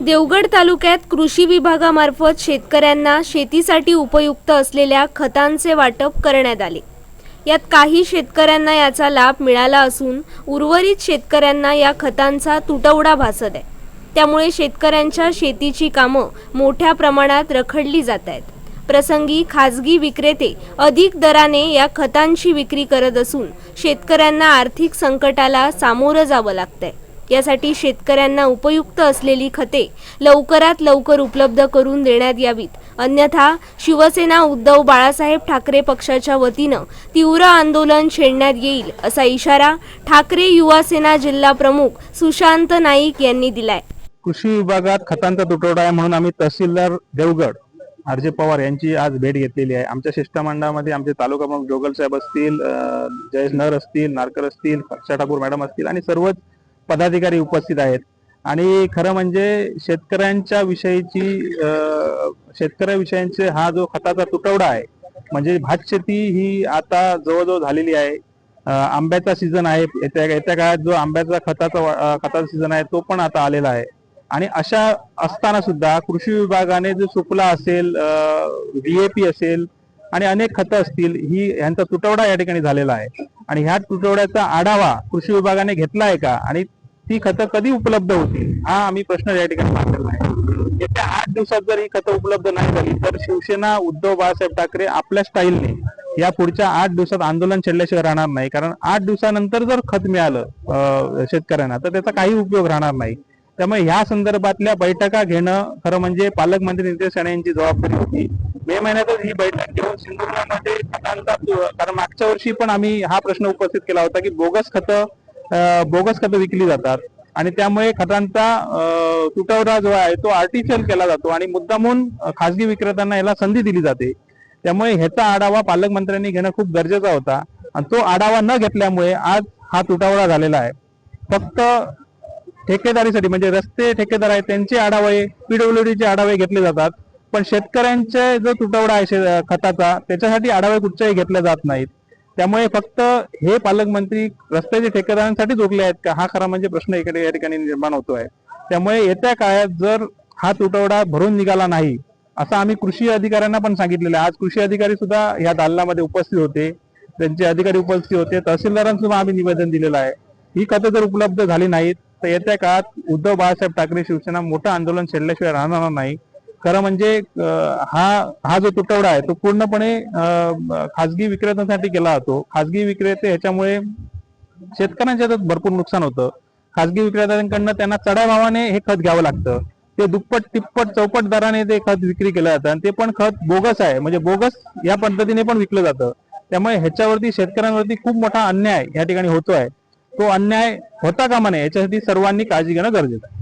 देवगड तालुक्यात कृषी विभागामार्फत शेतकऱ्यांना शेतीसाठी उपयुक्त असलेल्या खतांचे वाटप करण्यात आले. यात काही शेतकऱ्यांना याचा लाभ मिळाला असून उर्वरित शेतकऱ्यांना या खतांचा तुटवडा भासत आहे. त्यामुळे शेतकऱ्यांच्या शेतीची कामं मोठ्या प्रमाणात रखडली जात आहेत. प्रसंगी खाजगी विक्रेते अधिक दराने या खतांची विक्री करत असून शेतकऱ्यांना आर्थिक संकटाला सामोरं जावं लागतंय. यासाठी शेतकऱ्यांना उपयुक्त असलेली खते लवकरात लवकर उपलब्ध करून देण्यात यावीत. अन्यथा शिवसेना उद्धव बाळासाहेब ठाकरे पक्षाच्या वतीनं तीव्र आंदोलन छेडण्यात येईल असा इशारा ठाकरे युवा सेना जिल्हा प्रमुख सुशांत नाईक यांनी दिलाय. कृषी विभागात खतांचा तुटवडा आहे म्हणून आम्ही तहसीलदार देवगड आरजे पवार यांची आज भेट घेतलेली आहे. आमच्या शिष्टमंडळामध्ये आमचे तालुका प्रमुख जोगल साहेब असतील जयेश नर असतील नारकर असतील ठाकूर मॅडम असतील आणि सर्वच पदाधिकारी उपस्थित आहेत. आणि खरं म्हणजे शेतकऱ्यांच्या विषयीची शेतकऱ्या शेतकऱ्याविषयीचे हा जो खताचा तुटवडा आहे म्हणजे भात शेती ही आता जवळजवळ झालेली आहे. आंब्याचा सीझन आहे येत्या येत्या काळात जो आंब्याचा खताचा खताचा सीझन आहे तो पण आता आलेला आहे. आणि अशा असताना सुद्धा कृषी विभागाने जो सुपला असेल व्हीएपी असेल आणि अनेक खतं असतील ही यांचा तुटवडा या ठिकाणी झालेला आहे. आणि ह्या तुटवड्याचा आढावा कृषी विभागाने घेतला आहे का? आणि ती खतं कधी उपलब्ध होतील? हा आम्ही प्रश्न या ठिकाणी मांडलेला आहे. येत्या आठ दिवसात जर ही खतं उपलब्ध नाही झाली तर शिवसेना उद्धव बाळासाहेब ठाकरे आपल्या स्टाईलने या पुढच्या आठ दिवसात आंदोलन छेडल्याशिवाय राहणार नाही. कारण आठ दिवसानंतर जर खत मिळालं अं, शेतकऱ्यांना तर त्याचा काही उपयोग राहणार नाही. त्यामुळे ह्या संदर्भातल्या बैठका घेणं खरं म्हणजे पालकमंत्री नितेश राणे यांची जबाबदारी होती. मे महिन्यातच ही बैठक घेऊन सिंधुदुर्गामध्ये खतांचा कारण मागच्या वर्षी पण आम्ही हा प्रश्न उपस्थित केला होता की बोगस खतं बोगस खतं विकली जातात. आणि त्यामुळे खतांचा तुटवडा जो आहे तो आर्टिफिशियल केला जातो आणि मुद्दामून खासगी विक्रेत्यांना याला संधी दिली जाते. त्यामुळे ह्याचा आढावा पालकमंत्र्यांनी घेणं खूप गरजेचा होता. आणि तो आढावा न घेतल्यामुळे आज हा तुटवडा झालेला आहे. फक्त ठेकेदारीसाठी म्हणजे रस्ते ठेकेदार आहेत त्यांचे आढावे पीडब्ल्यूडीचे आढावे घेतले जातात. पण शेतकऱ्यांचे जो तुटवडा आहे शे- खताचा त्याच्यासाठी आढावे कुठच्याही घेतले जात नाहीत. त्यामुळे फक्त हे पालकमंत्री रस्त्याचे ठेकेदारांसाठी झोकले आहेत का? हा खरा म्हणजे प्रश्न इकडे या ठिकाणी निर्माण होतोय. त्यामुळे येत्या काळात जर हा तुटवडा भरून निघाला नाही असं आम्ही कृषी अधिकाऱ्यांना पण सांगितलेलं आहे. आज कृषी अधिकारी सुद्धा या दालनामध्ये उपस्थित होते. त्यांचे अधिकारी उपस्थित होते. तहसीलदारांना सुद्धा आम्ही निवेदन दिलेलं आहे. ही खतं जर उपलब्ध झाली नाहीत तर येत्या काळात उद्धव बाळासाहेब ठाकरे शिवसेना मोठं आंदोलन छेडल्याशिवाय राहणार नाही. खरं म्हणजे हा हा जो तुटवडा आहे तो पूर्णपणे खाजगी विक्रेत्यांसाठी केला जातो. खाजगी विक्रेते ह्याच्यामुळे शेतकऱ्यांच्या याच्यात भरपूर नुकसान होतं. खाजगी विक्रेत्यांकडनं त्यांना चढ्या भावाने हे खत घ्यावं लागतं. ते दुप्पट तिप्पट चौपट दराने ते खत विक्री केलं जातं आणि ते पण खत बोगस आहे. म्हणजे बोगस या पद्धतीने पण विकलं जातं. त्यामुळे ह्याच्यावरती शेतकऱ्यांवरती खूप मोठा अन्याय या ठिकाणी होतोय. तो अन्याय होता कामा नये याच्यासाठी सर्वांनी काळजी घेणं गरजेचं आहे.